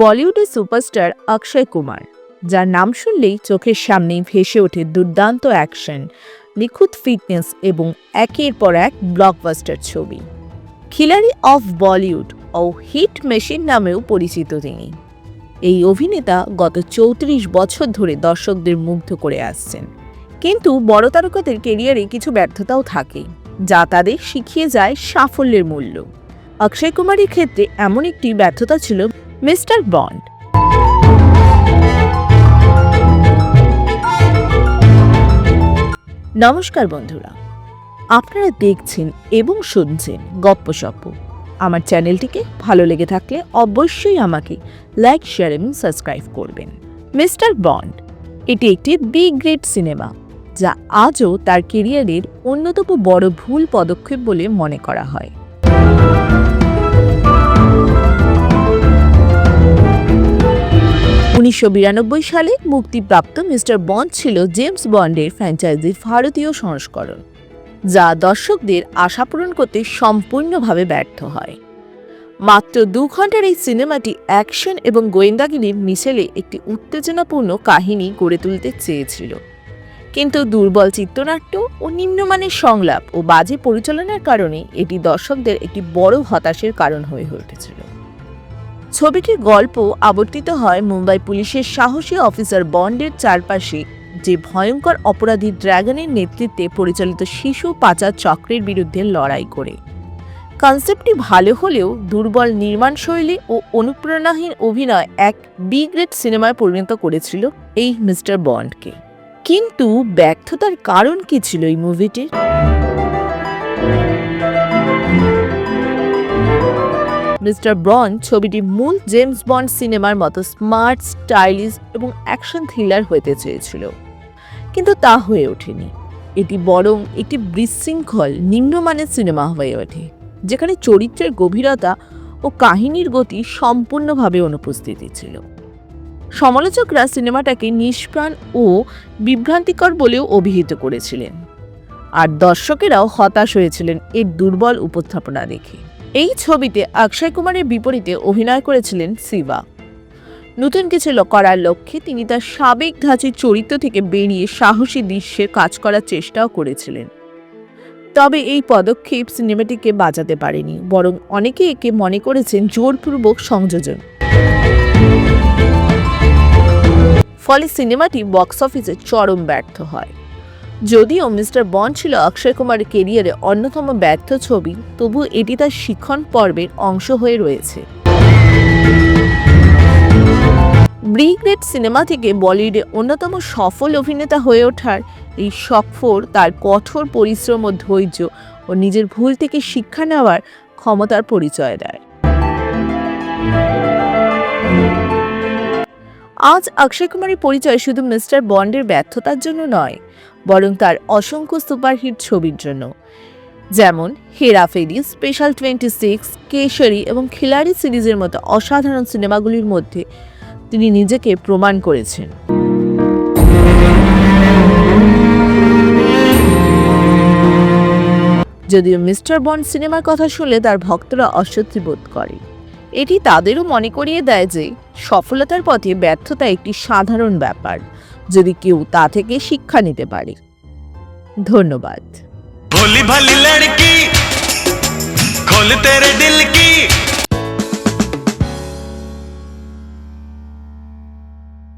বলিউডের সুপারস্টার অক্ষয় কুমার, যার নাম শুনলেই চোখের সামনেই ভেসে ওঠে দুর্দান্ত অ্যাকশন, নিখুঁত ফিটনেস এবং একের পর এক ব্লকবাস্টার ছবি। খিলাড়ি অফ বলিউড ও হিট মেশিন নামেও পরিচিত তিনি। এই অভিনেতা গত চৌত্রিশ বছর ধরে দর্শকদের মুগ্ধ করে আসছেন। কিন্তু বড় তারকাদের কেরিয়ারে কিছু ব্যর্থতাও থাকে, যা তাদের শিখিয়ে যায় সাফল্যের মূল্য। অক্ষয় কুমারের ক্ষেত্রে এমন একটি ব্যর্থতা ছিল মিস্টার বন্ড। নমস্কার বন্ধুরা, আপনারা দেখছেন এবং শুনছেন গপ্পসপ্প আমার চ্যানেলটিকে ভালো লেগে থাকলে অবশ্যই আমাকে লাইক, শেয়ার এবং সাবস্ক্রাইব করবেন। মিস্টার বন্ড, এটি একটি বি গ্রেড সিনেমা, যা আজও তার কেরিয়ারের অন্যতম বড় ভুল পদক্ষেপ বলে মনে করা হয়। উনিশশো বিরানব্বই সালে মুক্তিপ্রাপ্ত মিস্টার বন্ড ছিল জেমস বন্ডের ফ্র্যাঞ্চাইজির ভারতীয় সংস্করণ, যা দর্শকদের আশা পূরণ করতে সম্পূর্ণভাবে ব্যর্থ হয়। মাত্র দু ঘণ্টার এই সিনেমাটি অ্যাকশন এবং গোয়েন্দাগিরির মিশেলে একটি উত্তেজনাপূর্ণ কাহিনী গড়ে তুলতে চেয়েছিল। কিন্তু দুর্বল চিত্রনাট্য ও নিম্নমানের সংলাপ ও বাজে পরিচালনার কারণে এটি দর্শকদের একটি বড় হতাশের কারণ হয়ে উঠেছিল। ছবিটির গল্প আবর্তিত হয় মুম্বাই পুলিশের সাহসী অফিসার বন্ডের চারপাশে, যে ভয়ঙ্কর অপরাধী ড্র্যাগনের নেতৃত্বে পরিচালিত শিশু পাচার চক্রের বিরুদ্ধে লড়াই করে। কনসেপ্টটি ভালো হলেও দুর্বল নির্মাণশৈলী ও অনুপ্রেরণাহীন অভিনয় এক বি গ্রেড সিনেমায় পরিণত করেছিল এই মিস্টার বন্ডকে। কিন্তু ব্যর্থতার কারণ কি ছিল এই মুভিটির? মিস্টার ব্রন ছবিটি মূল জেমস বন্ড সিনেমার মতো স্মার্ট, স্টাইলিশ এবং অ্যাকশন থ্রিলার হতে চেয়েছিল। কিন্তু তা হয়ে ওঠেনি। এটি বরং একটি বিশৃঙ্খল, নিম্নমানের সিনেমা হয়ে ওঠে, যেখানে চরিত্রের গভীরতা ও কাহিনীর গতি সম্পূর্ণভাবে অনুপস্থিতি ছিল। সমালোচকরা সিনেমাটাকে নিষ্প্রাণ ও বিভ্রান্তিকর বলেও অভিহিত করেছিলেন। আর দর্শকেরাও হতাশ হয়েছিলেন এর দুর্বল উপস্থাপনা দেখে। এই ছবিতে অক্ষয় কুমারের বিপরীতে অভিনয় করেছিলেন শিবা। নতুন কিছু করার লক্ষ্যে তিনি তার সাবেক ধাঁচের চরিত্র থেকে বেরিয়ে সাহসী দৃশ্যে কাজ করার চেষ্টাও করেছিলেন। তবে এই পদক্ষেপ সিনেমাটিকে বাঁচাতে পারেনি, বরং অনেকে একে মনে করেছেন জোরপূর্বক সংযোজন। ফলে সিনেমাটি বক্স অফিসে চরম ব্যর্থ হয়। যদিও মিস্টার বন্ড ছিল অক্ষয় কুমার কেরিয়ারে অন্যতম ব্যর্থ ছবি, তবু এটি তার শিক্ষণ পর্বের অংশ হয়ে রয়েছে। ব্রিগ্রেড সিনেমা থেকে বলিউডে অন্যতম সফল অভিনেতা হয়ে ওঠার এই সফর তার কঠোর পরিশ্রম ও ধৈর্য ও নিজের ভুল থেকে শিক্ষা নেওয়ার ক্ষমতার পরিচয় দেয়। আজ অক্ষয় কুমারের পরিচয় শুধু মিস্টার বন্ডের ব্যর্থতার জন্য নয়, বরং তার অসংখ্য সুপারহিট ছবির জন্য। যেমন Hera Pheri special twenty six, Kesari এবং খিলাড়ি সিরিজের মতো অসাধারণ সিনেমাগুলির মধ্যে তিনি নিজেকে প্রমাণ করেছেন। যদিও মিস্টার বন্ড সিনেমার কথা শুনলে তার ভক্তরা অস্বস্তি বোধ করে। এটি তাদেরও মনে করিয়ে দেয় যে সফলতার পথে ব্যর্থতা একটি সাধারণ ব্যাপার, যদি কেউ তা থেকে শিক্ষা নিতে পারে। ধন্যবাদ। খোল তেরে দিল কি?